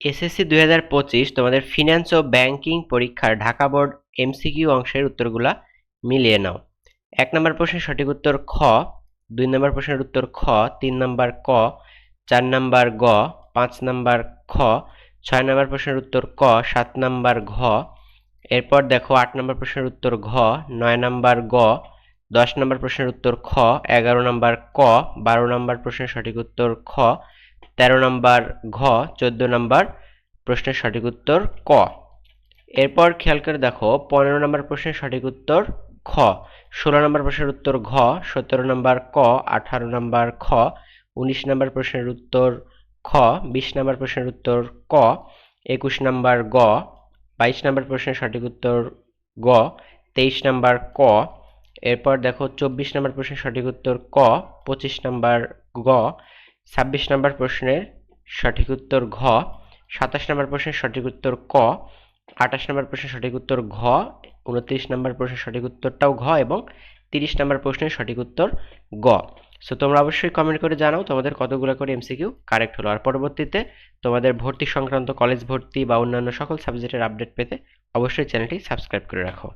SSC দুই হাজার পঁচিশ তোমাদের ফিনান্স ও ব্যাংকিং পরীক্ষার ঢাকা বোর্ড এমসিকিউ অংশের উত্তরগুলা মিলিয়ে নাও। এক নম্বর প্রশ্নের সঠিক উত্তর খ, দুই নম্বর প্রশ্নের উত্তর খ, তিন নম্বর ক, চার নম্বর গ, পাঁচ নম্বর খ, ছয় নম্বর প্রশ্নের উত্তর ক, সাত নম্বর ঘ, এরপর দেখো আট নম্বর প্রশ্নের উত্তর ঘ, নয় নম্বর গ, দশ নম্বর প্রশ্নের উত্তর খ, এগারো নম্বর ক, বারো নম্বর প্রশ্নের সঠিক উত্তর খ তেরো নম্বর ঘ, চোদ্দ নম্বর প্রশ্নের সঠিক উত্তর ক। এরপর খেয়াল করে দেখো, পনেরো নম্বর প্রশ্নের সঠিক উত্তর খ ষোলো নম্বর প্রশ্নের উত্তর ঘ, সতেরো নম্বর ক, আঠারো নম্বর খ, উনিশ নম্বর প্রশ্নের উত্তর খ, বিশ নম্বর প্রশ্নের উত্তর ক, একুশ নম্বর গ, বাইশ নম্বর প্রশ্নের সঠিক উত্তর গ, তেইশ নম্বর ক, এরপর দেখো চব্বিশ নম্বর প্রশ্নের সঠিক উত্তর ক, পঁচিশ নম্বর গ ছাব্বিশ নম্বর প্রশ্নের সঠিক উত্তর ঘ, সাতাশ নম্বর প্রশ্নের সঠিক উত্তর ক, আঠাশ নম্বর প্রশ্নের সঠিক উত্তর ঘ, উনত্রিশ নম্বর প্রশ্নের সঠিক উত্তরটাও ঘ এবং তিরিশ নম্বর প্রশ্নের সঠিক উত্তর গ। সো তোমরা অবশ্যই কমেন্ট করে জানাও তোমাদের কতগুলো করে এমসিকিউ কারেক্ট হলো। আর পরবর্তীতে তোমাদের ভর্তি সংক্রান্ত কলেজ ভর্তি বা অন্যান্য সকল সাবজেক্টের আপডেট পেতে অবশ্যই চ্যানেলটি সাবস্ক্রাইব করে রাখো।